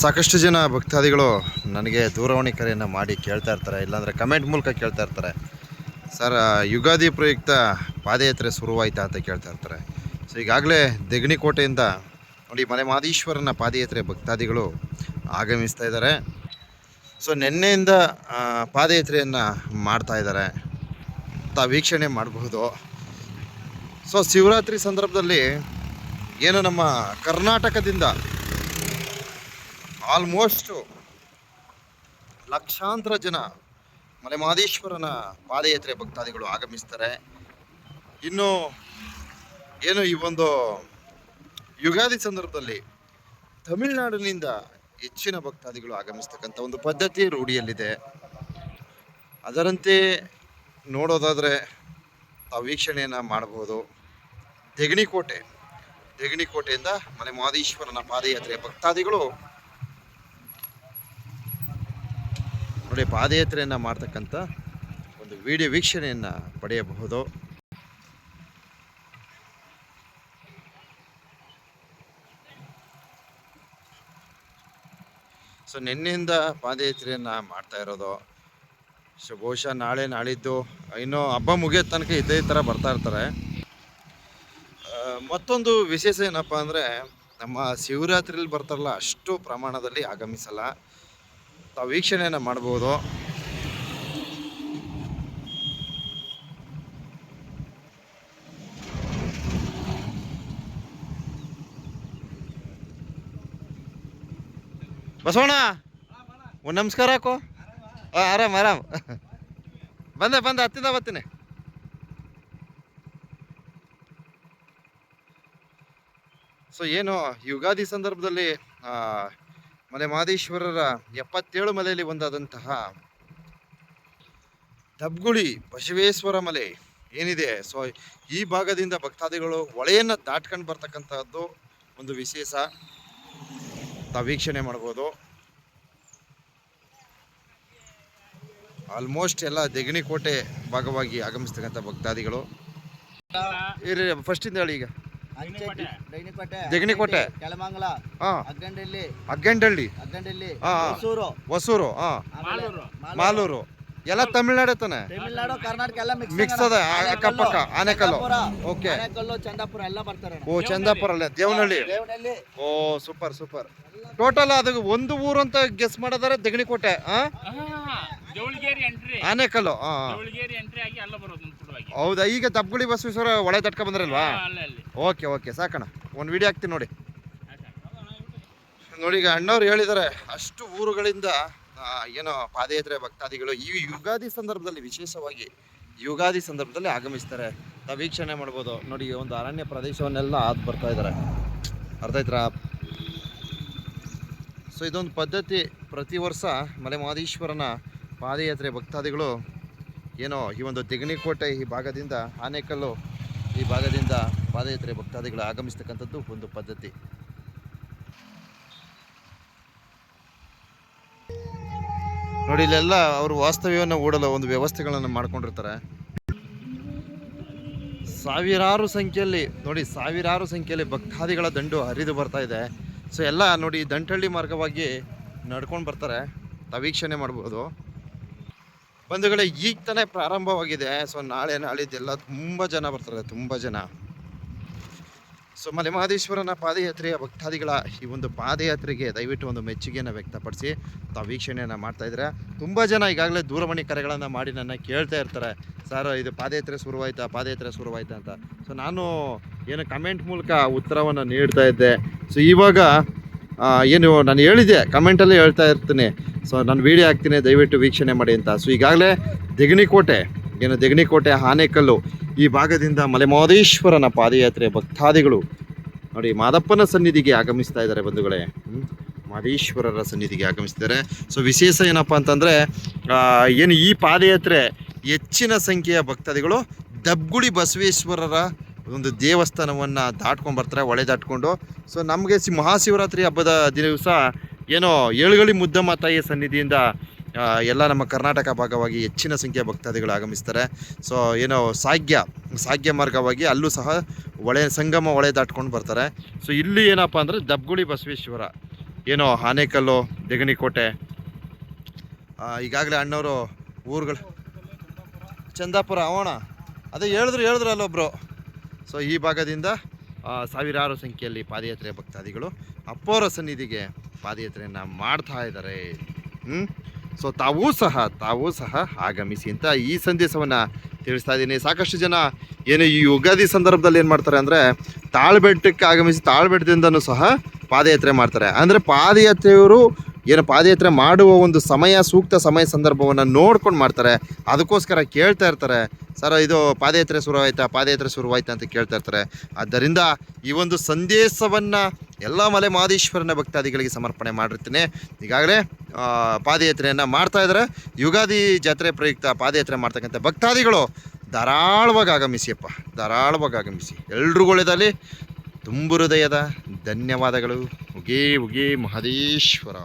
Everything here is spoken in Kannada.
ಸಾಕಷ್ಟು ಜನ ಭಕ್ತಾದಿಗಳು ನನಗೆ ದೂರವಾಣಿ ಕರೆಯನ್ನು ಮಾಡಿ ಕೇಳ್ತಾ ಇರ್ತಾರೆ, ಇಲ್ಲಾಂದರೆ ಕಮೆಂಟ್ ಮೂಲಕ ಕೇಳ್ತಾ ಇರ್ತಾರೆ. ಸರ್ ಯುಗಾದಿ ಪ್ರಯುಕ್ತ ಪಾದಯಾತ್ರೆ ಶುರುವಾಯಿತಾ ಅಂತ ಕೇಳ್ತಾ ಇರ್ತಾರೆ. ಸೊ ಈಗಾಗಲೇ ದೆಗಣಿಕೋಟೆಯಿಂದ ನೋಡಿ ಮನೆ ಮಾದೇಶ್ವರನ ಪಾದಯಾತ್ರೆ ಭಕ್ತಾದಿಗಳು ಆಗಮಿಸ್ತಾ ಇದ್ದಾರೆ. ಸೊ ನಿನ್ನೆಯಿಂದ ಪಾದಯಾತ್ರೆಯನ್ನು ಮಾಡ್ತಾ ಇದ್ದಾರೆ. ಅಂತ ವೀಕ್ಷಣೆ ಮಾಡಬಹುದು. ಸೊ ಶಿವರಾತ್ರಿ ಸಂದರ್ಭದಲ್ಲಿ ಏನು ನಮ್ಮ ಕರ್ನಾಟಕದಿಂದ ಆಲ್ಮೋಸ್ಟು ಲಕ್ಷಾಂತರ ಜನ ಮಲೆಮಹದೇಶ್ವರನ ಪಾದಯಾತ್ರೆ ಭಕ್ತಾದಿಗಳು ಆಗಮಿಸ್ತಾರೆ. ಇನ್ನು ಏನು ಈ ಒಂದು ಯುಗಾದಿ ಸಂದರ್ಭದಲ್ಲಿ ತಮಿಳುನಾಡಿನಿಂದ ಹೆಚ್ಚಿನ ಭಕ್ತಾದಿಗಳು ಆಗಮಿಸ್ತಕ್ಕಂಥ ಒಂದು ಪದ್ಧತಿ ರೂಢಿಯಲ್ಲಿದೆ. ಅದರಂತೆ ನೋಡೋದಾದರೆ ತಾವು ವೀಕ್ಷಣೆಯನ್ನು ಮಾಡಬಹುದು ದೆಗಣಿಕೋಟೆ, ದೆಗಣಿಕೋಟೆಯಿಂದ ಮಲೆ ಮಹದೇಶ್ವರನ ಪಾದಯಾತ್ರೆಯ ಭಕ್ತಾದಿಗಳು ನೋಡಿ, ಪಾದಯಾತ್ರೆಯನ್ನು ಮಾಡ್ತಕ್ಕಂಥ ಒಂದು ವಿಡಿಯೋ ವೀಕ್ಷಣೆಯನ್ನು ಪಡೆಯಬಹುದು. ಸೊ, ನಿನ್ನೆಯಿಂದ ಪಾದಯಾತ್ರೆಯನ್ನು ಮಾಡ್ತಾ ಇರೋದು. ಸೊ, ಬಹುಶಃ ನಾಳೆ ನಾಳಿದ್ದು, ಇನ್ನೂ ಹಬ್ಬ ಮುಗಿಯೋ ತನಕ ಇದೇ ಥರ ಬರ್ತಾ ಇರ್ತಾರೆ. ಮತ್ತೊಂದು ವಿಶೇಷ ಏನಪ್ಪ ಅಂದರೆ, ನಮ್ಮ ಶಿವರಾತ್ರಿಲಿ ಬರ್ತಾರಲ್ಲ, ಅಷ್ಟು ಪ್ರಮಾಣದಲ್ಲಿ ಆಗಮಿಸಲ್ಲ. ವೀಕ್ಷಣೆಯನ್ನು ಮಾಡ್ಬೋದು. ಬಸವಣ್ಣ, ಒಂದು ನಮಸ್ಕಾರ ಹಾಕು. ಹಾಂ ಆರಾಮ್ ಆರಾಮ್. ಬಂದೆ ಬಂದೆ, ಹತ್ತಿಂದ ಬರ್ತೀನಿ. ಸೊ ಏನು ಯುಗಾದಿ ಸಂದರ್ಭದಲ್ಲಿ ಮಲೆ ಮಹದೇಶ್ವರರ ಎಪ್ಪತ್ತೇಳು ಮಲೆಯಲ್ಲಿ ಒಂದಾದಂತಹ ದಬ್ಗುಳಿ ಬಸವೇಶ್ವರ ಮಲೆ ಏನಿದೆ? ಸೊ ಈ ಭಾಗದಿಂದ ಭಕ್ತಾದಿಗಳು ಹೊಳೆಯನ್ನು ದಾಟ್ಕೊಂಡು ಬರ್ತಕ್ಕಂಥದ್ದು ಒಂದು ವಿಶೇಷ ವೀಕ್ಷಣೆ ಮಾಡ್ಬೋದು. ಆಲ್ಮೋಸ್ಟ್ ಎಲ್ಲ ದೆಗಣಿಕೋಟೆ ಭಾಗವಾಗಿ ಆಗಮಿಸ್ತಕ್ಕಂಥ ಭಕ್ತಾದಿಗಳು. ಫಸ್ಟಿಂದ ಹೇಳಿ ಈಗ. ಕೆಳಮಂಗಲ ಹಾಂ. ಅಗ್ಗಂಡಳ್ಳಿ ಅಗ್ಗಂಡಳ್ಳಿ ಅಗ್ಗಂಡಳ್ಳಿ. ಹೊಸೂರು. ಹೊಸೂರು ಮಾಲೂರು. ಎಲ್ಲ ತಮಿಳ್ನಾಡು ತಾನೆ? ತಮಿಳ್ನಾಡು ಕರ್ನಾಟಕ ಎಲ್ಲ ಮಿಕ್ಸ್ ಅದ ಆ- ಅಕ್ಕಪಕ್ಕ ಆನೆಕಲ್ಲು ಓಕೆ. ಆನೆಕಲ್ಲು ಚಂದಾಪುರ ಎಲ್ಲ ಬರ್ತಾರೆ ಓ ಚಂದಾಪುರ ಅಲ್ಲ ದೇವನಹಳ್ಳಿ. ದೇವನಹಳ್ಳಿ. ಓ ಸೂಪರ್ ಸೂಪರ್. ಟೋಟಲ್ ಅದು ಒಂದು ಊರು ಅಂತ ಗೆಸ್ ಮಾಡಿದಾರೆ ದೆಗಣಿಕೋಟೆ ಎಂಟ್ರಿ ಆನೆಕಲ್ಲು ಹೌದಾ ಈಗ ದಬ್ಗುಳಿ ಬಸವೇಶ್ವರ ಒಳೆ ತಟ್ಕ ಬಂದ್ರಲ್ವಾ? ಅಲ್ಲ ಅಲ್ಲಿ. ಓಕೆ ಓಕೆ ಸಾಕಣ ಒಂದು ವಿಡಿಯೋ ಹಾಕ್ತೀನಿ ನೋಡಿ. ನೋಡಿ, ಈಗ ಅಣ್ಣವ್ರು ಹೇಳಿದ್ದಾರೆ ಅಷ್ಟು ಊರುಗಳಿಂದ ಏನೋ ಪಾದಯಾತ್ರೆ ಭಕ್ತಾದಿಗಳು ಈ ಯುಗಾದಿ ಸಂದರ್ಭದಲ್ಲಿ ವಿಶೇಷವಾಗಿ ಯುಗಾದಿ ಸಂದರ್ಭದಲ್ಲಿ ಆಗಮಿಸ್ತಾರೆ. ವೀಕ್ಷಣೆ ಮಾಡ್ಬೋದು. ನೋಡಿ ಒಂದು ಅರಣ್ಯ ಪ್ರದೇಶವನ್ನೆಲ್ಲ ಆದ್ ಬರ್ತಾ ಇದ್ದಾರೆ ಅರ್ಥ ಆಯ್ತಾ ಸೊ ಇದೊಂದು ಪದ್ಧತಿ. ಪ್ರತಿ ವರ್ಷ ಮಲೆ ಮಹದೇಶ್ವರನ ಪಾದಯಾತ್ರೆ ಭಕ್ತಾದಿಗಳು ಏನೋ ಈ ಒಂದು ತೆಗಣಿಕೋಟೆ ಈ ಭಾಗದಿಂದ ಆನೇಕಲ್ಲು ಈ ಭಾಗದಿಂದ ಪಾದಯಾತ್ರೆ ಭಕ್ತಾದಿಗಳು ಆಗಮಿಸ್ತಕ್ಕಂಥದ್ದು ಒಂದು ಪದ್ಧತಿ. ನೋಡಿ, ಇಲ್ಲೆಲ್ಲ ಅವರು ವಾಸ್ತವ್ಯವನ್ನು ಓಡಲು ಒಂದು ವ್ಯವಸ್ಥೆಗಳನ್ನು ಮಾಡ್ಕೊಂಡಿರ್ತಾರೆ. ಸಾವಿರಾರು ಸಂಖ್ಯೆಯಲ್ಲಿ, ನೋಡಿ, ಸಾವಿರಾರು ಸಂಖ್ಯೆಯಲ್ಲಿ ಭಕ್ತಾದಿಗಳ ದಂಡು ಹರಿದು ಬರ್ತಾ ಇದೆ. ಸೊ, ಎಲ್ಲ ನೋಡಿ ದಂಟಳ್ಳಿ ಮಾರ್ಗವಾಗಿ ನಡ್ಕೊಂಡು ಬರ್ತಾರೆ. ತವೀಕ್ಷಣೆ ವೀಕ್ಷಣೆ ಮಾಡ್ಬೋದು. ಬಂಧುಗಳೇ, ಈಗ ತಾನೇ ಪ್ರಾರಂಭವಾಗಿದೆ. ಸೊ ನಾಳೆ ನಾಳಿದ್ದೆಲ್ಲ ತುಂಬ ಜನ ಬರ್ತಾರೆ, ತುಂಬ ಜನ. ಸೊ ಮಲೆಮಹದೇಶ್ವರನ ಪಾದಯಾತ್ರೆಯ ಭಕ್ತಾದಿಗಳ ಈ ಒಂದು ಪಾದಯಾತ್ರೆಗೆ ದಯವಿಟ್ಟು ಒಂದು ಮೆಚ್ಚುಗೆಯನ್ನು ವ್ಯಕ್ತಪಡಿಸಿ, ತಾವು ವೀಕ್ಷಣೆಯನ್ನು ಮಾಡ್ತಾ ಇದ್ದಾರೆ ತುಂಬ ಜನ ಈಗಾಗಲೇ ದೂರವಾಣಿ ಕರೆಗಳನ್ನು ಮಾಡಿ ನನ್ನ ಕೇಳ್ತಾ ಇರ್ತಾರೆ. ಸರ್ ಇದು ಪಾದಯಾತ್ರೆ ಶುರುವಾಯ್ತಾ? ಪಾದಯಾತ್ರೆ ಶುರುವಾಯ್ತಾ? ಅಂತ. ಸೊ ನಾನು ಏನು ಕಮೆಂಟ್ ಮೂಲಕ ಉತ್ತರವನ್ನು ನೀಡ್ತಾ ಇದ್ದೆ. ಸೊ ಇವಾಗ ಏನು ನಾನು ಹೇಳಿದೆ ಕಮೆಂಟಲ್ಲಿ ಹೇಳ್ತಾ ಇರ್ತೀನಿ. ಸೊ ನಾನು ವೀಡಿಯೋ ಹಾಕ್ತೀನಿ, ದಯವಿಟ್ಟು ವೀಕ್ಷಣೆ ಮಾಡಿ ಅಂತ. ಸೊ ಈಗಾಗಲೇ ದೆಗಣಿಕೋಟೆ ಏನು ದೆಗಣಿಕೋಟೆ ಆನೇಕಲ್ಲು, ಈ ಭಾಗದಿಂದ ಮಲೆಮಹದೇಶ್ವರನ ಪಾದಯಾತ್ರೆ ಭಕ್ತಾದಿಗಳು. ನೋಡಿ, ಮಾದಪ್ಪನ ಸನ್ನಿಧಿಗೆ ಆಗಮಿಸ್ತಾ ಇದ್ದಾರೆ ಬಂಧುಗಳೇ. ಮಾದೇಶ್ವರರ ಸನ್ನಿಧಿಗೆ ಆಗಮಿಸ್ತಿದ್ದಾರೆ ಸೊ ವಿಶೇಷ ಏನಪ್ಪ ಅಂತಂದರೆ ಏನು ಈ ಪಾದಯಾತ್ರೆ ಹೆಚ್ಚಿನ ಸಂಖ್ಯೆಯ ಭಕ್ತಾದಿಗಳು ದಬ್ಗುಳಿ ಬಸವೇಶ್ವರರ ಒಂದು ದೇವಸ್ಥಾನವನ್ನು ದಾಟ್ಕೊಂಡು ಬರ್ತಾರೆ ಹೊಳೆ ದಾಟ್ಕೊಂಡು. ಸೊ ನಮಗೆ ಸಿ ಮಹಾಶಿವರಾತ್ರಿ ಹಬ್ಬದ ದಿವಸ ಏನೋ ಏಳುಗಳಿ ಮುದ್ದಮ್ಮ ತಾಯಿಯ ಸನ್ನಿಧಿಯಿಂದ ಎಲ್ಲ ನಮ್ಮ ಕರ್ನಾಟಕ ಭಾಗವಾಗಿ ಹೆಚ್ಚಿನ ಸಂಖ್ಯೆಯ ಭಕ್ತಾದಿಗಳು ಆಗಮಿಸ್ತಾರೆ. ಸೊ ಏನೋ ಸಾಗ್ಯ ಸಾಗ್ಯ ಮಾರ್ಗವಾಗಿ ಅಲ್ಲೂ ಸಹ ಹೊಳೆ ಸಂಗಮ ಹೊಳೆ ದಾಟ್ಕೊಂಡು ಬರ್ತಾರೆ. ಸೊ ಇಲ್ಲಿ ಏನಪ್ಪ ಅಂದರೆ ದಬ್ಗುಳಿ ಬಸವೇಶ್ವರ, ಏನೋ ಆನೇಕಲ್ಲು ದೆಗಣಿಕೋಟೆ ಈಗಾಗಲೇ ಅಣ್ಣವರು ಊರುಗಳು ಚಂದಾಪುರ, ಅವಣ. ಅದೇ ಹೇಳಿದ್ರು ಹೇಳಿದ್ರು ಅಲ್ಲೊಬ್ರು ಸೊ ಈ ಭಾಗದಿಂದ ಸಾವಿರಾರು ಸಂಖ್ಯೆಯಲ್ಲಿ ಪಾದಯಾತ್ರೆ ಭಕ್ತಾದಿಗಳು ಅಪ್ಪೋರ ಸನ್ನಿಧಿಗೆ ಪಾದಯಾತ್ರೆಯನ್ನು ಮಾಡ್ತಾ ಇದ್ದಾರೆ. ಹ್ಞೂ ಸೊ ತಾವೂ ಸಹ ತಾವೂ ಸಹ ಆಗಮಿಸಿ ಅಂತ ಈ ಸಂದೇಶವನ್ನು ತಿಳಿಸ್ತಾ ಇದ್ದೀನಿ. ಸಾಕಷ್ಟು ಜನ ಏನು ಈ ಯುಗಾದಿ ಸಂದರ್ಭದಲ್ಲಿ ಏನು ಮಾಡ್ತಾರೆ ಅಂದರೆ, ತಾಳ್ಬೆಟ್ಟಕ್ಕೆ ಆಗಮಿಸಿ ತಾಳ್ಬೆಟ್ಟದಿಂದನೂ ಸಹ ಪಾದಯಾತ್ರೆ ಮಾಡ್ತಾರೆ. ಅಂದರೆ ಪಾದಯಾತ್ರೆಯವರು ಏನು ಪಾದಯಾತ್ರೆ ಮಾಡುವ ಒಂದು ಸಮಯ, ಸೂಕ್ತ ಸಮಯ ಸಂದರ್ಭವನ್ನು ನೋಡ್ಕೊಂಡು ಮಾಡ್ತಾರೆ. ಅದಕ್ಕೋಸ್ಕರ ಕೇಳ್ತಾ ಇರ್ತಾರೆ, ಸರ್, ಇದು ಪಾದಯಾತ್ರೆ ಶುರುವಾಯ್ತಾ ಪಾದಯಾತ್ರೆ ಶುರುವಾಯ್ತಾ ಅಂತ ಕೇಳ್ತಾ ಇರ್ತಾರೆ. ಆದ್ದರಿಂದ ಈ ಒಂದು ಸಂದೇಶವನ್ನು ಎಲ್ಲ ಮಲೆ ಮಹದೇಶ್ವರನ ಭಕ್ತಾದಿಗಳಿಗೆ ಸಮರ್ಪಣೆ ಮಾಡಿರ್ತೀನಿ. ಈಗಾಗಲೇ ಪಾದಯಾತ್ರೆಯನ್ನು ಮಾಡ್ತಾ ಇದ್ದಾರೆ. ಯುಗಾದಿ ಜಾತ್ರೆ ಪ್ರಯುಕ್ತ ಪಾದಯಾತ್ರೆ ಮಾಡ್ತಕ್ಕಂಥ ಭಕ್ತಾದಿಗಳು, ಧಾರಾಳವಾಗಿ ಆಗಮಿಸಿಯಪ್ಪ, ಧಾರಾಳವಾಗಿ ಆಗಮಿಸಿ. ಎಲ್ರಿಗೊಳ್ಳೆದಲ್ಲಿ ತುಂಬು ಹೃದಯದ ಧನ್ಯವಾದಗಳು. ಉಗೇ ಉಗೇ ಮಹದೇಶ್ವರ.